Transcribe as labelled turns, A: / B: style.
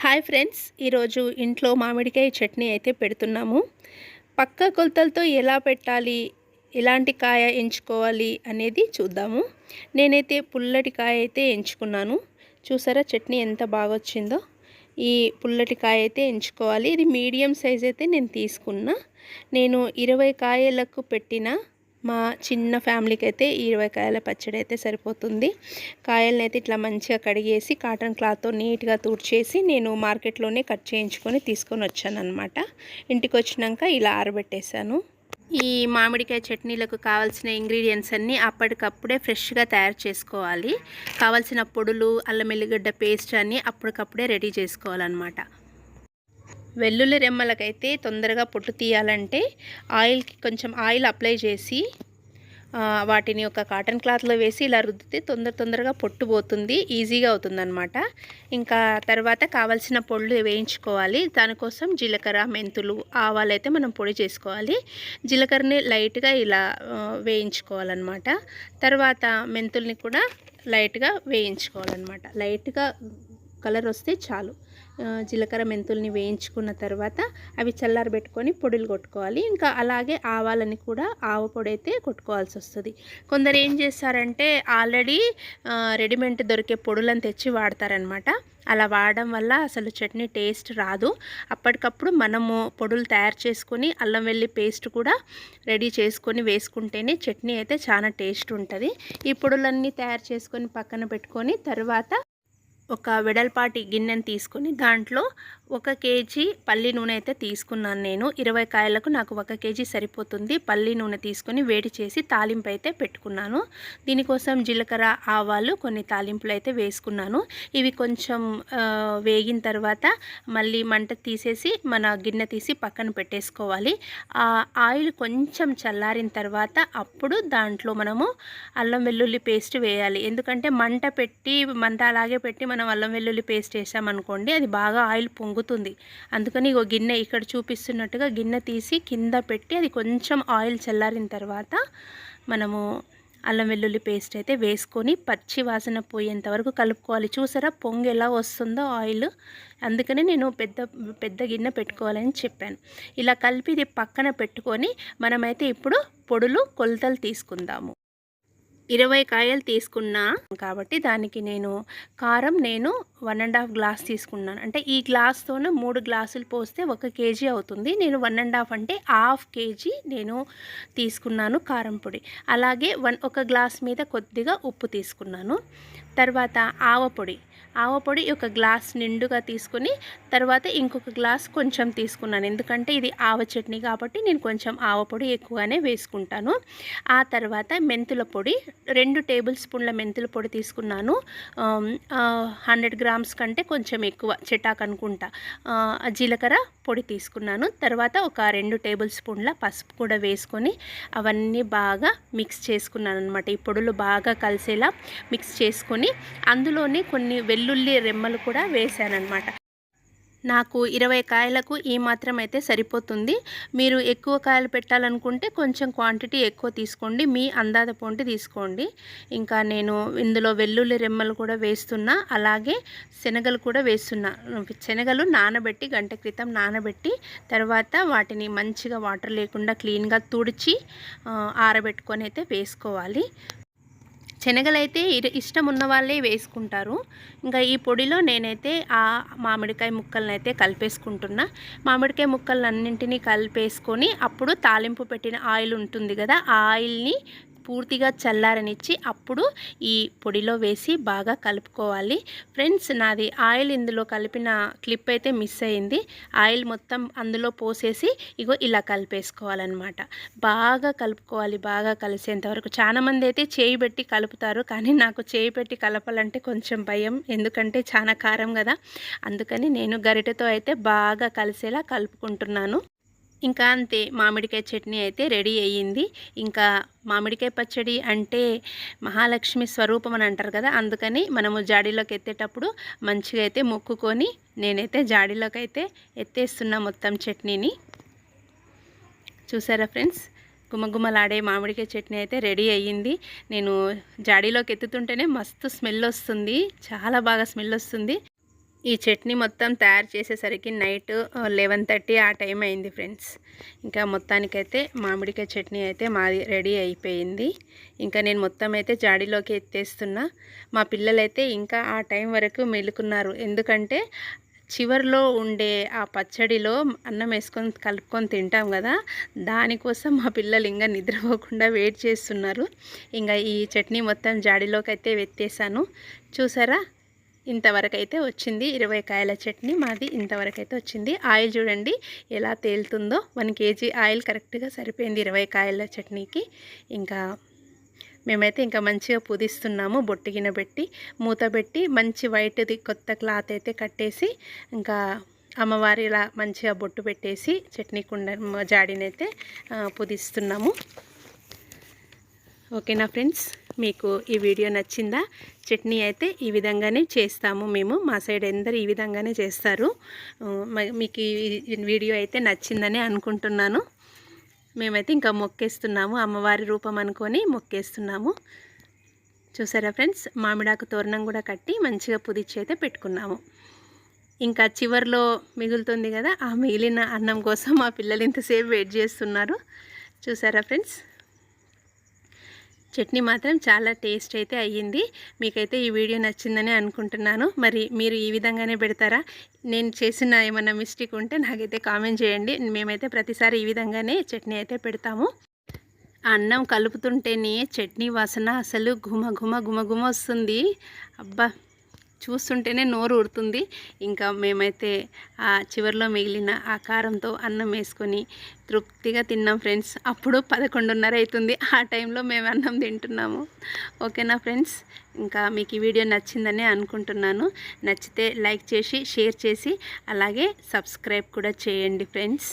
A: Hi friends ఈరోజు ఇంట్లో మామిడికాయ చట్నీ అయితే పెడుతున్నాము. పక్క కొలతలతో ఎలా పెట్టాలి ఎలాంటి కాయ ఎంచుకోవాలి అనేది చూద్దాము. నేనైతే పుల్లటి కాయ అయితే ఎంచుకున్నాను. చూసారా చట్నీ ఎంత బాగా వచ్చిందో? ఈ పుల్లటి కాయ అయితే ఎంచుకోవాలి. ఇది మీడియం సైజ్ అయితే నేను తీసుకున్నా. నేను ఇరవై కాయలకు పెట్టిన మా చిన్న ఫ్యామిలీకి అయితే ఇరవై కాయల పచ్చడి అయితే సరిపోతుంది. కాయలను అయితే ఇట్లా మంచిగా కడిగేసి కాటన్ క్లాత్తో నీట్గా తుడిచేసి నేను మార్కెట్లోనే కట్ చేయించుకొని తీసుకొని వచ్చాను అనమాట ఇంటికి వచ్చినాక ఇలా ఆరబెట్టేశాను. ఈ మామిడికాయ చట్నీలకు కావాల్సిన ఇంగ్రీడియంట్స్ అన్నీ అప్పటికప్పుడే ఫ్రెష్గా తయారు చేసుకోవాలి. కావాల్సిన పొడులు అల్లం ఎల్లిగడ్డ పేస్ట్ అన్నీ అప్పటికప్పుడే రెడీ చేసుకోవాలన్నమాట. వెల్లుల్లి రెమ్మలకైతే తొందరగా పొట్టు తీయాలంటే ఆయిల్కి కొంచెం ఆయిల్ అప్లై చేసి వాటిని ఒక కాటన్ క్లాత్లో వేసి ఇలా రుద్దితే తొందర తొందరగా పొట్టు పోతుంది ఈజీగా అవుతుందన్నమాట. ఇంకా తర్వాత కావాల్సిన పొళ్ళు వేయించుకోవాలి. దానికోసం జీలకర్ర మెంతులు ఆవాలు అయితే మనం పొడి చేసుకోవాలి. జీలకర్రని లైట్గా ఇలా వేయించుకోవాలన్నమాట. తర్వాత మెంతుల్ని కూడా లైట్గా వేయించుకోవాలన్నమాట. లైట్గా కలర్ వస్తే చాలు. జీలకర్ర మెంతుల్ని వేయించుకున్న తర్వాత అవి చల్లారబెట్టుకొని పొడులు కొట్టుకోవాలి. ఇంకా అలాగే ఆవాలని కూడా ఆవ పొడి అయితే కొట్టుకోవాల్సి వస్తుంది. కొందరు ఏం చేస్తారంటే ఆల్రెడీ రెడీమేడ్ దొరికే పొడులను తెచ్చి వాడతారనమాట. అలా వాడడం వల్ల అసలు చట్నీ టేస్ట్ రాదు. అప్పటికప్పుడు మనము పొడులు తయారు చేసుకొని అల్లం వెల్లి పేస్ట్ కూడా రెడీ చేసుకొని వేసుకుంటేనే చట్నీ అయితే చాలా టేస్ట్ ఉంటుంది. ఈ పొడులన్నీ తయారు చేసుకొని పక్కన పెట్టుకొని తర్వాత ఒక వెడల్పాటి గిన్నెను తీసుకొని దాంట్లో ఒక కేజీ పల్లి నూనె అయితే తీసుకున్నాను నేను. ఇరవై కాయలకు నాకు ఒక కేజీ సరిపోతుంది. పల్లి నూనె తీసుకొని వేడి చేసి తాలింపు అయితే పెట్టుకున్నాను. దీనికోసం జీలకర్ర ఆవాలు కొన్ని తాలింపులు అయితే వేసుకున్నాను. ఇవి కొంచెం వేగిన తర్వాత మళ్ళీ మంట తీసేసి మన గిన్నె తీసి పక్కన పెట్టేసుకోవాలి. ఆ ఆయిల్ కొంచెం చల్లారిన తర్వాత అప్పుడు దాంట్లో మనము అల్లం వెల్లుల్లి పేస్ట్ వేయాలి. ఎందుకంటే మంట పెట్టి మంట అలాగే పెట్టి మనం అల్లం వెల్లుల్లి పేస్ట్ వేసామనుకోండి అది బాగా ఆయిల్ పొంగుతుంది. అందుకని ఇగో గిన్నె ఇక్కడ చూపిస్తున్నట్టుగా గిన్నె తీసి కింద పెట్టి అది కొంచెం ఆయిల్ చల్లారిన తర్వాత మనము అల్లం వెల్లుల్లి పేస్ట్ అయితే వేసుకొని పచ్చి వాసన పోయేంత వరకు కలుపుకోవాలి. చూసారా పొంగు ఎలా వస్తుందో ఆయిల్. అందుకని నేను పెద్ద పెద్ద గిన్నె పెట్టుకోవాలని చెప్పాను. ఇలా కలిపి ఇది పక్కన పెట్టుకొని మనమైతే ఇప్పుడు పొడులు కొలతలు తీసుకుందాము. ఇరవై కాయలు తీసుకున్నా. కాబట్టి దానికి నేను కారం నేను వన్ అండ్ హాఫ్ గ్లాస్ తీసుకున్నాను. అంటే ఈ గ్లాస్తోనే మూడు గ్లాసులు పోస్తే ఒక కేజీ అవుతుంది. నేను వన్ అండ్ హాఫ్ అంటే హాఫ్ కేజీ నేను తీసుకున్నాను కారం పొడి. అలాగే వన్ ఒక గ్లాస్ మీద కొద్దిగా ఉప్పు తీసుకున్నాను. తర్వాత ఆవపొడి ఆవపొడి ఒక గ్లాస్ నిండుగా తీసుకుని తర్వాత ఇంకొక గ్లాస్ కొంచెం తీసుకున్నాను. ఎందుకంటే ఇది ఆవ చట్నీ కాబట్టి నేను కొంచెం ఆవపొడి ఎక్కువగానే వేసుకుంటాను. ఆ తర్వాత మెంతుల పొడి రెండు టేబుల్ స్పూన్ల మెంతుల పొడి తీసుకున్నాను. హండ్రెడ్ గ్రామ్స్ కంటే కొంచెం ఎక్కువ చెటాక్ అనుకుంటా. జీలకర్ర పొడి తీసుకున్నాను. తర్వాత ఒక రెండు టేబుల్ స్పూన్ల పసుపు కూడా వేసుకొని అవన్నీ బాగా మిక్స్ చేసుకున్నాను అనమాట ఈ పొడులు బాగా కలిసేలా మిక్స్ చేసుకొని అందులోనే కొన్ని వెల్లుల్లి రెమ్మలు కూడా వేసానమాట నాకు ఇరవై కాయలకు ఈ మాత్రం అయితే సరిపోతుంది. మీరు ఎక్కువ కాయలు పెట్టాలనుకుంటే కొంచెం క్వాంటిటీ ఎక్కువ తీసుకోండి. మీ అందాద పొంటి తీసుకోండి. ఇంకా నేను ఇందులో వెల్లుల్లి రెమ్మలు కూడా వేస్తున్నా. అలాగే శనగలు కూడా వేస్తున్నా. శనగలు నానబెట్టి గంట క్రితం నానబెట్టి తర్వాత వాటిని మంచిగా వాటర్ లేకుండా క్లీన్గా తుడిచి ఆరబెట్టుకొని అయితే వేసుకోవాలి. శనగలైతే ఇష్టం ఉన్న వాళ్ళే వేసుకుంటారు. ఇంకా ఈ పొడిలో నేనైతే ఆ మామిడికాయ ముక్కలను అయితే కలిపేసుకుంటున్నా. మామిడికాయ ముక్కలన్నింటినీ కలిపేసుకొని అప్పుడు తాలింపు పెట్టిన ఆయిల్ ఉంటుంది కదా ఆ ఆయిల్ని పూర్తిగా చల్లారనిచ్చి అప్పుడు ఈ పొడిలో వేసి బాగా కలుపుకోవాలి. ఫ్రెండ్స్ నాది ఆయిల్ ఇందులో కలిపిన క్లిప్ అయితే మిస్ అయింది. ఆయిల్ మొత్తం అందులో పోసేసి ఇగో ఇలా కలిపేసుకోవాలన్నమాట. బాగా కలుపుకోవాలి బాగా కలిసేంత వరకు. చాలామంది అయితే చేయి పెట్టి కలుపుతారు కానీ నాకు చేయి పెట్టి కలపాలంటే కొంచెం భయం. ఎందుకంటే చాలా కారం కదా. అందుకని నేను గరిటెతో అయితే బాగా కలిసేలా కలుపుకుంటున్నాను. ఇంకా అంతే మామిడికాయ చట్నీ అయితే రెడీ అయ్యింది. ఇంకా మామిడికాయ పచ్చడి అంటే మహాలక్ష్మి స్వరూపం అని అంటారు కదా అందుకని మనము జాడీలోకి ఎత్తేటప్పుడు మంచిగా అయితే మొక్కుకొని నేనైతే జాడీలోకి అయితే ఎత్తేస్తున్నా మొత్తం చట్నీని. చూసారా ఫ్రెండ్స్? గుమగుమలాడే మామిడికాయ చట్నీ అయితే రెడీ అయ్యింది. నేను జాడీలోకి ఎత్తుతుంటేనే మస్తు స్మెల్ వస్తుంది చాలా బాగా స్మెల్ వస్తుంది. ఈ చట్నీ మొత్తం తయారు చేసేసరికి నైట్ లెవెన్ థర్టీ ఆ టైం అయింది ఫ్రెండ్స్. ఇంకా మొత్తానికైతే మామిడికాయ చట్నీ అయితే మాది రెడీ అయిపోయింది. ఇంకా నేను మొత్తం అయితే జాడీలోకి ఎత్తేస్తున్నా. మా పిల్లలైతే ఇంకా ఆ టైం వరకు మెలుకున్నారు. ఎందుకంటే చివర్లో ఉండే ఆ పచ్చడిలో అన్నం వేసుకొని కలుపుకొని తింటాం కదా దానికోసం మా పిల్లలు ఇంకా నిద్రపోకుండా వెయిట్ చేస్తున్నారు. ఇంకా ఈ చట్నీ మొత్తం జాడీలోకి అయితే వెత్తేసాను చూసారా? ఇంతవరకు అయితే వచ్చింది ఇరవై కాయల చట్నీ. మాది ఇంతవరకు అయితే వచ్చింది. ఆయిల్ చూడండి ఎలా తేలుతుందో. వన్ కేజీ ఆయిల్ కరెక్ట్గా సరిపోయింది ఇరవై కాయల చట్నీకి. ఇంకా మేమైతే ఇంకా మంచిగా పుదిస్తున్నాము బొట్టిగిన పెట్టి మూత పెట్టి మంచి వైట్ది కొత్త క్లాత్ అయితే కట్టేసి ఇంకా అమ్మవారి ఇలా మంచిగా బొట్టు పెట్టేసి చట్నీ కుండ జాడినైతే పుదిస్తున్నాము. ఓకేనా ఫ్రెండ్స్? మీకు ఈ వీడియో నచ్చిందా? చట్నీ అయితే ఈ విధంగానే చేస్తాము మేము. మా సైడ్ అందరు ఈ విధంగానే చేస్తారు. మీకు ఈ వీడియో అయితే నచ్చిందని అనుకుంటున్నాను. మేమైతే ఇంకా మొక్కేస్తున్నాము. అమ్మవారి రూపం అనుకొని మొక్కేస్తున్నాము. చూసారా ఫ్రెండ్స్? మామిడాకు తోరణం కూడా కట్టి మంచిగా పుదిచ్చి అయితే పెట్టుకున్నాము. ఇంకా చివర్లో మిగులుతుంది కదా ఆ మిగిలిన అన్నం కోసం మా పిల్లలు ఇంతసేపు వెయిట్ చేస్తున్నారు. చూసారా ఫ్రెండ్స్? చట్నీ మాత్రం చాలా టేస్ట్ అయితే అయ్యింది. మీకైతే ఈ వీడియో నచ్చిందని అనుకుంటున్నాను. మరి మీరు ఈ విధంగానే పెడతారా? నేను చేసిన ఏమైనా మిస్టేక్ ఉంటే నాకైతే కామెంట్ చేయండి. మేమైతే ప్రతిసారి ఈ విధంగానే చట్నీ అయితే పెడతాము. ఆ అన్నం కలుపుతుంటేనే చట్నీ వాసన అసలు ఘుమ ఘుమ ఘుమ ఘుమ వస్తుంది. అబ్బా! చూస్తుంటేనే నోరు ఊరుతుంది. ఇంకా మేమైతే ఆ చివరిలో మిగిలిన ఆ కారంతో అన్నం వేసుకొని తృప్తిగా తిన్నాం ఫ్రెండ్స్. అప్పుడు పదకొండున్నర అవుతుంది. ఆ టైంలో మేము అన్నం తింటున్నాము. ఓకేనా ఫ్రెండ్స్? ఇంకా మీకు ఈ వీడియో నచ్చిందని అనుకుంటున్నాను. నచ్చితే లైక్ చేసి షేర్ చేసి అలాగే సబ్స్క్రైబ్ కూడా చేయండి ఫ్రెండ్స్.